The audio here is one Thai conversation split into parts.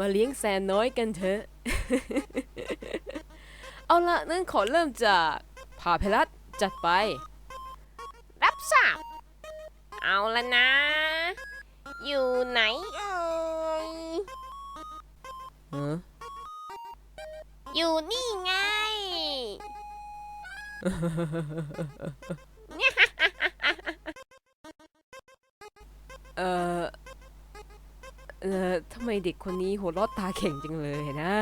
มาเลี้ยงแซนน้อยกันเถอะ เอาละนั่นขอเริ่มจากพาเพลัดจัดไป รับทราบ เอาละนะ อยู่ไหนเอ่ยเอออยู่นี่ไง เออ เออทำไมเด็กคนนี้หัวราะตาเข่งจังเลยนะ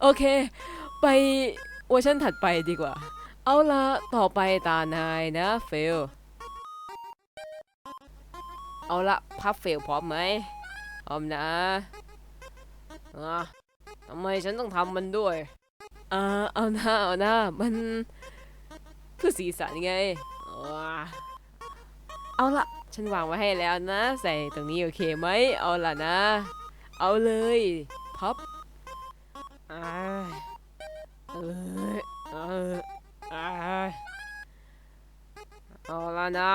โอเค ไปเวอร์ชันถัดไปดีกว่า เอาละต่อไปตานายนะเฟล เอาละพับเฟลพร้อมไหมพร้อมนะอะทำไมฉันต้องทำมันด้วยอ่าเอาหน้าเอาหน้ามันเพื่อสีสันไงอ่าเอาละ ฉันวางไว้ให้แล้วนะ ใส่ตรงนี้โอเคไหม เอาละนะ เอาเลยพับอ่าเออเอออ่าเอาละนะ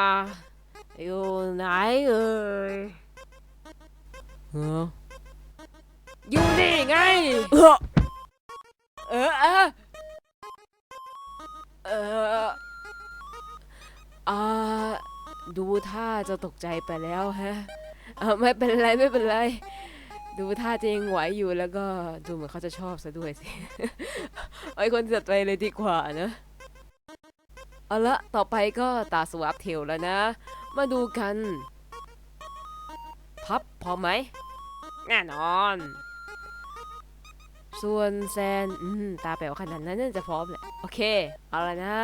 อยู่ไหนเอ่ยเอออยู่นี่ไง เออเออเออเอออ่า ดูท่าจะตกใจไปแล้วฮะเออไม่เป็นไรไม่เป็นไร ดูท่าจะยังไหวอยู่แล้วก็ดูเหมือนเขาจะชอบซะด้วยสิไอ้คนจัดไปเลยดีกว่านะเอาละต่อไปก็ตาสวาปเทลแล้วนะ มาดูกัน พับพร้อมไหมแน่นอน ส่วนแซนอืมตาแป๋วขนาดนั้นน่าจะพร้อมแหละ โอเค เอาละนะ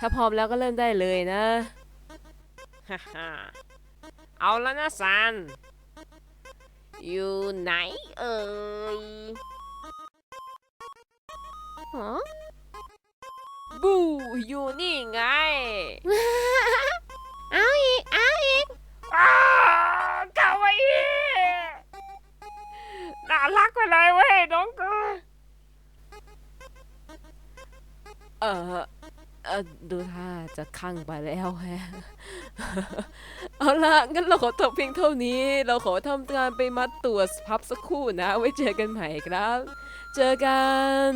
ถ้าพร้อมแล้วก็เริ่มได้เลยนะฮ่าฮ่าเอาละนะซัน อยู่ไหนเอ่ยฮะบูอยู่นี่ไง เอาอีก เอาอีกอ้าวคาวาอิน่ารักไปเลยเว้ยน้องกูเออ เออดูท่าจะคั่งไปแล้วแฮะ เอาละงั้นเราขอจบเพียงเท่านี้ เราขอทำการไปมัดตัวพับสักครู่นะ ไว้เจอกันใหม่ครับ เจอกัน